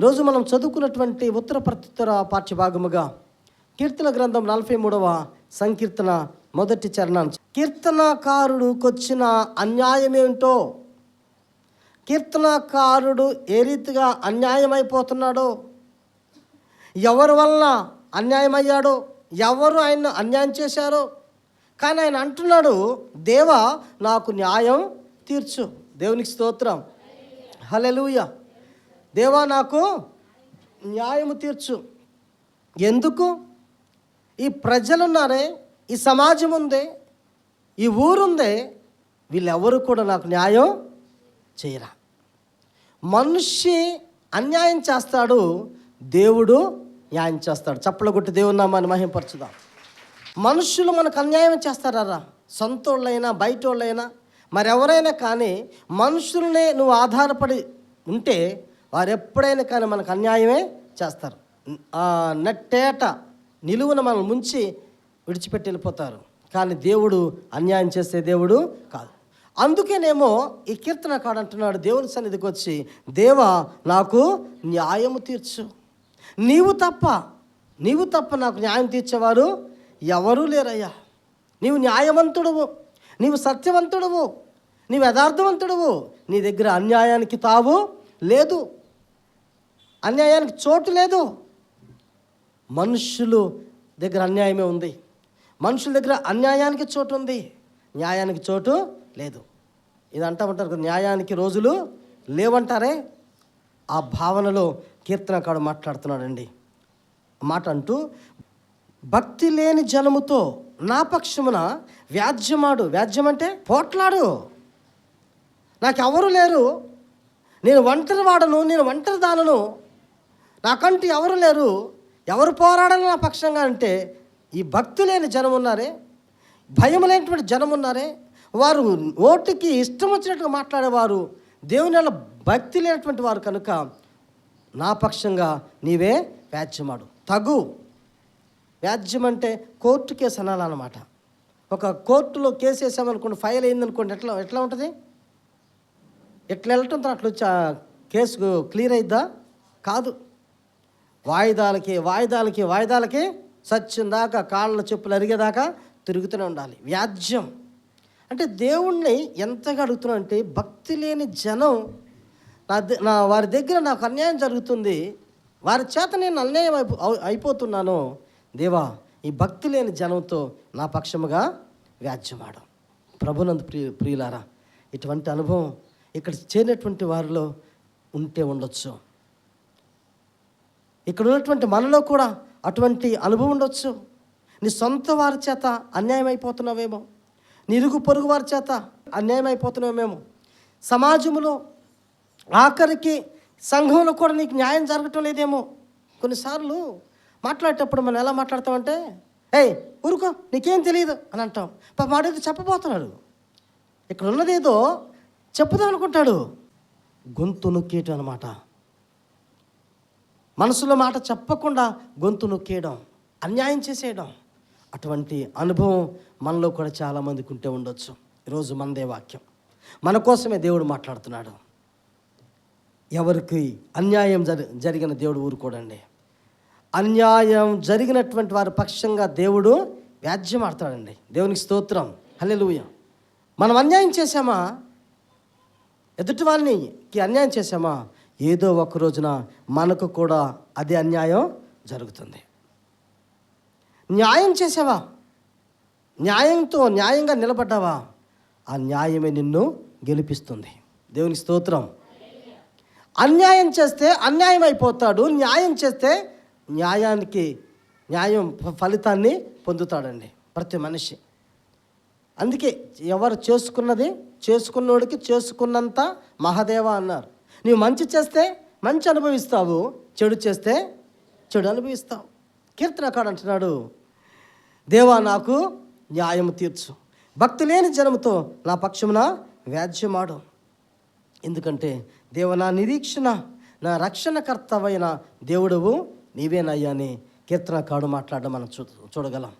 ఈరోజు మనం చదువుకున్నటువంటి ఉత్తర ప్రత్యుత్తర పాఠ్యభాగముగా కీర్తన గ్రంథం నలభై మూడవ సంకీర్తన మొదటి చరణాన్ని కీర్తనకారుడుకొచ్చిన అన్యాయం ఏమిటో కీర్తనకారుడు ఏ రీతిగా అన్యాయమైపోతున్నాడో? ఎవరి వలన అన్యాయమయ్యాడో? ఎవరు ఆయన అన్యాయం చేశారో? కానీ ఆయన అంటున్నాడు దేవా నాకు న్యాయం తీర్చు. దేవునికి స్తోత్రం. హలెలుయా దేవా నాకు న్యాయము తీర్చు. ఎందుకు? ఈ ప్రజలున్నారే ఈ సమాజం ఉంది ఈ ఊరుందే వీళ్ళెవరు కూడా నాకు న్యాయం చేయరా? మనిషి అన్యాయం చేస్తాడు దేవుడు న్యాయం చేస్తాడు. చప్పలు కొట్టి దేవుని నామాన్ని మహింపరచుదాం. మనుషులు మనకు అన్యాయం చేస్తారా సొంతోళ్ళైనా బయటోళ్ళైనా బయట వాళ్ళైనా మరెవరైనా కానీ మనుషులనే నువ్వు ఆధారపడి ఉంటే వారు ఎప్పుడైనా కానీ మనకు అన్యాయమే చేస్తారు. నెట్టేట నట్టేట నిలువున మనల్ని ముంచి విడిచిపెట్టి వెళ్ళిపోతారు. కానీ దేవుడు అన్యాయం చేసే దేవుడు కాదు. అందుకేనేమో ఈ కీర్తన కాడంటున్నాడు దేవుని సన్నిధికి వచ్చి దేవా నాకు న్యాయము తీర్చు. నీవు తప్ప నీవు తప్ప నాకు న్యాయం తీర్చేవారు ఎవరూ లేరయ్యా. నీవు న్యాయవంతుడువు నీవు సత్యవంతుడువు నీవు యథార్థవంతుడువు. నీ దగ్గర అన్యాయానికి తావు లేదు. అన్యాయానికి చోటు లేదు. మనుషులు దగ్గర అన్యాయమే ఉంది. మనుషుల దగ్గర అన్యాయానికి చోటు ఉంది. న్యాయానికి చోటు లేదు. ఇది అంటామంటారు న్యాయానికి రోజులు లేవంటారే? ఆ భావనలో కీర్తనకాడు మాట్లాడుతున్నాడండి. మాట అంటూ భక్తి లేని జనముతో నా పక్షమున వ్యాజ్యమాడు. వ్యాజ్యం అంటే పోట్లాడు. నాకెవరు లేరు. నేను ఒంటరి వాడను నేను ఒంటరి దానను నాకంటూ ఎవరు లేరు. ఎవరు పోరాడాలి నా పక్షంగా అంటే ఈ భక్తి లేని జనం ఉన్నారే భయం లేనటువంటి జనం ఉన్నారే. వారు ఓటుకి ఇష్టం వచ్చినట్టుగా మాట్లాడేవారు. దేవుని వల్ల భక్తి లేనటువంటి వారు కనుక నా పక్షంగా నీవే వ్యాజ్యమాడు. తగు. వ్యాజ్యం అంటే కోర్టు కేసు అనాలన్నమాట. ఒక కోర్టులో కేసు వేసామనుకోండి ఫైల్ అయిందనుకోండి ఎట్లా ఎట్లా ఉంటుంది? ఎట్లా వెళ్ళటం అట్లా వచ్చి కేసు క్లియర్ అయిద్దా? కాదు. వాయిదాలకి వాయిదాలకి వాయిదాలకి సచ్చిన దాకా కాళ్ళ చెప్పులు అరిగేదాకా తిరుగుతూనే ఉండాలి. వ్యాజ్యం. అంటే దేవుణ్ణి ఎంతగా అడుగుతున్నాం అంటే భక్తి లేని జనం నా నా వారి దగ్గర నాకు అన్యాయం జరుగుతుంది. వారి చేత నేను అన్యాయం అయిపో అయిపోతున్నాను. దేవా ఈ భక్తి లేని జనంతో నా పక్షముగా వ్యాజ్యమాడం ప్రభునందు ప్రియ ప్రియులారా ఇటువంటి అనుభవం ఇక్కడ చేరినటువంటి వారిలో ఉంటే ఉండొచ్చు. ఇక్కడ ఉన్నటువంటి మనలో కూడా అటువంటి అనుభవం ఉండొచ్చు. నీ సొంత వారి చేత అన్యాయం అయిపోతున్నావేమో. నీ ఇరుగు పొరుగు వారి చేత అన్యాయం అయిపోతున్నావేమో. సమాజంలో ఆఖరికి సంఘంలో కూడా నీకు న్యాయం జరగటం లేదేమో. కొన్నిసార్లు మాట్లాడేటప్పుడు మనం ఎలా మాట్లాడతామంటే ఏయ్ ఊరుకో నీకేం తెలియదు అని అంటాం. పాప వాడేదో చెప్పబోతున్నాడు. ఇక్కడ ఉన్నదేదో చెప్పుదాం అనుకుంటాడు. గొంతు నొక్కేయటం అనమాట మనసులో మాట చెప్పకుండా గొంతు నొక్కేయడం అన్యాయం చేసేయడం అటువంటి అనుభవం మనలో కూడా చాలామందికి ఉంటే ఉండొచ్చు. ఈరోజు మనదే వాక్యం. మన కోసమే దేవుడు మాట్లాడుతున్నాడు. ఎవరికి అన్యాయం జరి జరిగిన దేవుడు ఊరుకోడండి. అన్యాయం జరిగినటువంటి వారి పక్షంగా దేవుడు వ్యాజ్యం ఆడతాడండి దేవునికి స్తోత్రం. హల్లెలూయా. మనం అన్యాయం చేశామా? ఎదుటి వారికి అన్యాయం చేశామా? ఏదో ఒక రోజున మనకు కూడా అదే అన్యాయం జరుగుతుంది. న్యాయం చేసావా? న్యాయంతో న్యాయంగా నిలబడ్డావా? ఆ న్యాయమే నిన్ను గెలిపిస్తుంది. దేవుని స్తోత్రం. అన్యాయం చేస్తే అన్యాయం అయిపోతాడు న్యాయం చేస్తే న్యాయానికి న్యాయం ఫ- ఫలితాన్ని పొందుతాడండి ప్రతి మనిషి. అందుకే ఎవరు చేసుకున్నది చేసుకున్నోడికి చేసుకున్నంత మహాదేవ అన్నారు. నీవు మంచి చేస్తే మంచి అనుభవిస్తావు చెడు చేస్తే చెడు అనుభవిస్తావు. కీర్తనకాడు అంటున్నాడు దేవా నాకు న్యాయము తీర్చు. భక్తి లేని జనముతో నా పక్షమున వ్యాజ్యమాడు. ఎందుకంటే దేవ నా నిరీక్షణ నా రక్షణకర్తవైన దేవుడవు నీవేనయ్యా అని కీర్తనకాడు మాట్లాడడం మనం చూ చూడగలం.